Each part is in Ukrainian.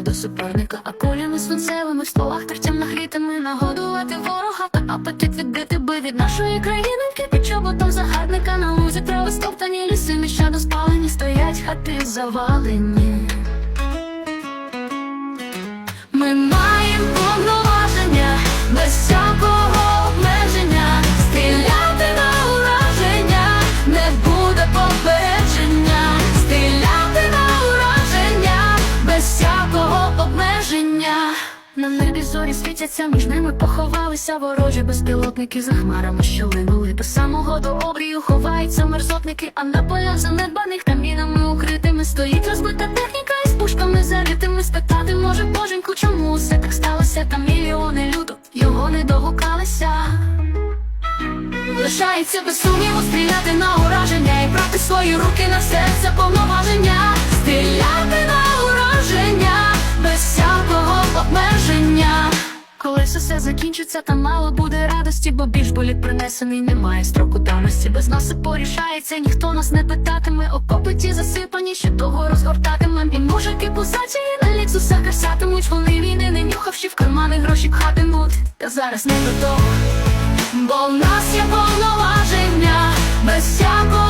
до суперника, а кулями сонцевими в стволах тертям нагрітими. Нагодувати ворога та апетит відбити би від нашої країни. Під чоботом загарбника на лузі трави стоптані ліси. Нещадо спалені стоять хати завалені. На небі зорі світяться, між ними поховалися ворожі безпілотники. За хмарами, що линули до самого до обрію ховаються мерзотники, а на полях занедбаних камінами укритими стоїть розбита техніка із пушками заритими. Спитати може боженьку, чому все так сталося, та мільйони люду його не догукалися. Лишається без сумніву стріляти на ураження і брати свої руки на серце повноваження, стріляти Закінчиться, та мало буде радості, бо більш боліт принесений немає строку давності. Без нас все порішається, ніхто нас не питатиме. Окопи ті засипані, ще довго розгортатимем. І мужики позації на ліксусах красатимуть. Вони війни не нюхавши в кармани гроші пхатимуть. Та зараз не до того. Бо в нас є повноваження без всякого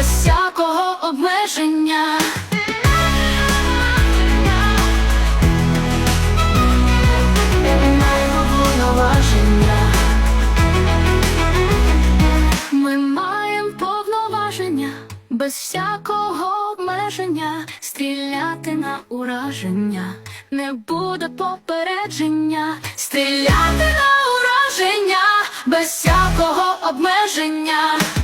без всякого обмеження. Ми маємо повноваження без всякого обмеження, стріляти на ураження, не буде попередження, стріляти на ураження без всякого обмеження.